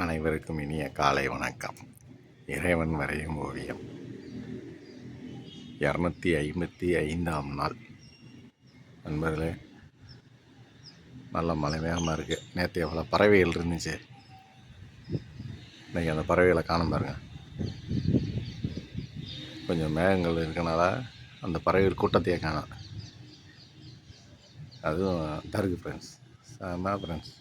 அனைவருக்கும் இனிய காலை வணக்கம். இறைவன் வரையும் ஓவியம். இரநூத்தி ஐம்பத்தி ஐந்தாம் நாள். நண்பர்களே நல்ல மழை வேகமாக இருக்குது நேற்று எவ்வளோ பறவைகள் இருந்துச்சு? இன்றைக்கி அந்த பறவைகளை காணும் பாருங்க. கொஞ்சம் மேகங்கள் இருக்கனால அந்த பறவைகள் கூட்டத்தையே காணும். அதுவும் தருக்கு ஃப்ரெண்ட்ஸ் செம்ம ஃப்ரெண்ட்ஸ்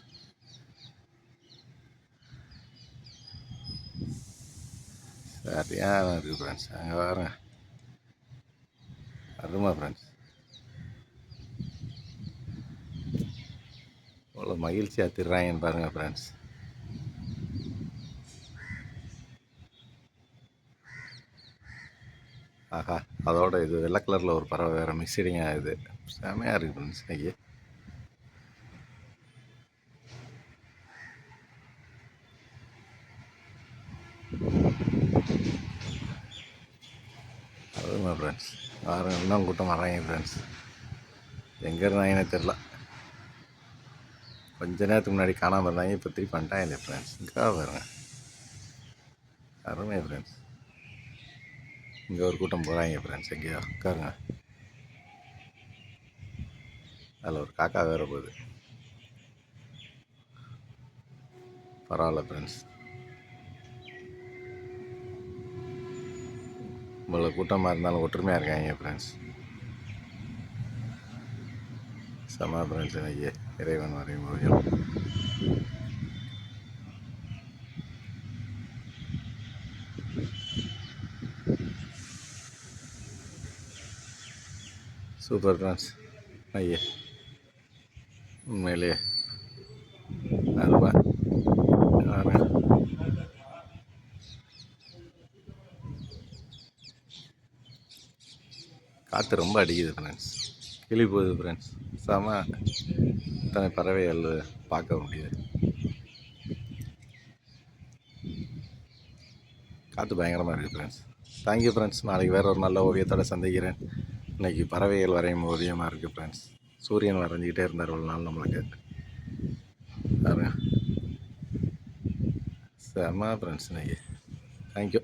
சரியான இருக்குது ஃப்ரெண்ட்ஸ் அங்கே பாருங்க அருமா ஃப்ரெண்ட்ஸ் அவ்வளோ மகிழ்ச்சியாக திடுறாங்கன்னு பாருங்கள் ஃப்ரெண்ட்ஸ் ஆஹா அதோட இது வெள்ளை கலரில் ஒரு பறவை வேறு மிக்சடிங்காக இது செமையாக இருக்குது ஃப்ரெண்ட்ஸ் இன்றைக்கி அதுமா ஃப்ரெண்ட்ஸ் யாரும் இன்னும் கூட்டம் வராங்க ஃப்ரெண்ட்ஸ் எங்கே இருந்தாங்கன்னே தெரில கொஞ்ச நேரத்துக்கு முன்னாடி காணாமல் இருந்தாங்க இப்போ திருப்பி வந்துட்டாங்க ஃப்ரெண்ட்ஸ் இங்கே பாருங்கள் அருமை ஃப்ரெண்ட்ஸ் இங்கே ஒரு கூட்டம் போகிறாங்க ஃப்ரெண்ட்ஸ் எங்கேயோ உட்காருங்க. அதில் ஒரு காக்கா வேறு போகுது. பரவாயில்ல ஃப்ரெண்ட்ஸ் இவ்வளோ கூட்டமாக இருந்தாலும் ஒற்றுமையாக இருக்காங்க ஃப்ரெண்ட்ஸ் செம ஃப்ரெண்ட்ஸ் இன்னைக்கு இறைவன் வரையும் ஓவியம் சூப்பர் ஃப்ரெண்ட்ஸ் ஐயே உண்மையிலேயே. அருமை பாருங்க காற்று ரொம்ப அடிக்குது ஃப்ரெண்ட்ஸ் கிளி போகுது ஃப்ரெண்ட்ஸ் செம இத்தனை பறவைகள் பார்க்க முடியுது. காற்று பயங்கரமாக இருக்குது ஃப்ரெண்ட்ஸ் தேங்க்யூ ஃப்ரெண்ட்ஸ் நாளைக்கு வேறு ஒரு நல்ல ஓவியத்தோட சந்திக்கிறேன். இன்னைக்கு பறவைகள் வரையும் ஓவியமாக இருக்குது ஃப்ரெண்ட்ஸ் சூரியன் வரைஞ்சிக்கிட்டே இருந்தார் ஒரு நாள் நம்மளுக்கு. பாருங்க. செம ஃப்ரெண்ட்ஸ் இன்னைக்கு. தேங்க்யூ